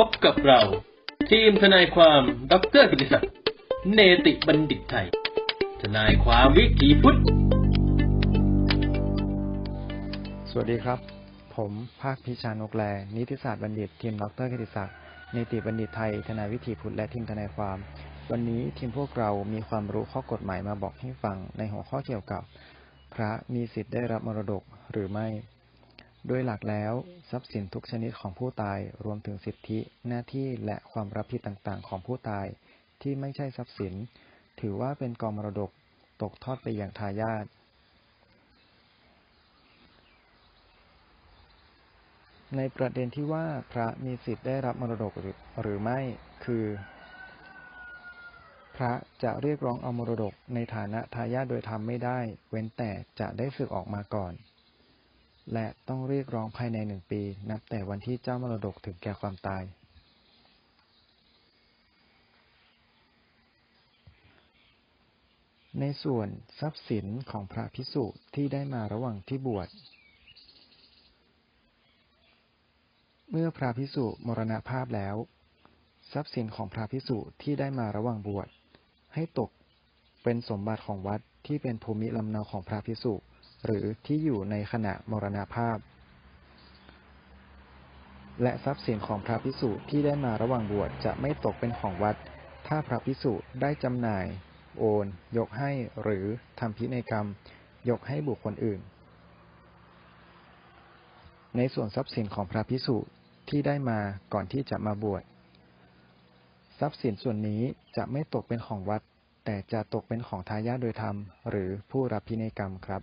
พบกับเรา ทีมทนายความดรกิติศักดิ์เนติบัณฑิตไทย ทนายความวิถีพุทธ สวัสดีครับ ผมภาคพิชานกแล นิติศาสตร์บัณฑิต ทีมดรกิติศักดิ์เนติบัณฑิตไทย ทนายวิถีพุทธและทีมทนายความ วันนี้ทีมพวกเรามีความรู้ข้อกฎหมายมาบอกให้ฟังในหัวข้อเกี่ยวกับ พระมีสิทธิ์ได้รับมรดกหรือไม่ โดยหลักแล้ว ทรัพย์สินทุกชนิดของผู้ตายรวมถึงสิทธิ หน้าที่และความรับผิดต่างๆ ของผู้ตาย ที่ไม่ใช่ทรัพย์สิน ถือว่าเป็นกองมรดกตกทอดไปอย่างทายาทในประเด็นที่ว่าพระมีสิทธิ์ได้รับมรดกหรือหรือไม่คือ พระจะเรียกร้องเอามรดกในฐานะทายาทโดยธรรมไม่ได้ เว้นแต่จะได้สึกออกมาก่อน และต้องเรียกร้องภายในหนึ่งปี นับแต่วันที่เจ้ามรดกถึงแก่ความตาย ในส่วนทรัพย์สินของพระพิสุที่ได้มาระหว่างที่บวช เมื่อพระพิสุมรณภาพแล้ว ทรัพย์สินของพระพิสุที่ได้มาระหว่างบวช ให้ตกเป็นสมบัติของวัดที่เป็นภูมิลำเนาของพระพิสุ หรือที่อยู่ในขณะมรณภาพ และทรัพย์สินของพระพิสุที่ได้มาระหว่างบวชจะไม่ตกเป็นของวัด ถ้าพระพิสุได้จำหน่าย โอน ยกให้หรือทำพินัยกรรม ยกให้บุคคลอื่น ในส่วนทรัพย์สินของพระพิสุที่ได้มาก่อนที่จะมาบวชทรัพย์สินส่วนนี้จะไม่ตกเป็นของวัด แต่จะตกเป็นของทายาทโดยธรรม หรือผู้รับพินัยกรรมครับ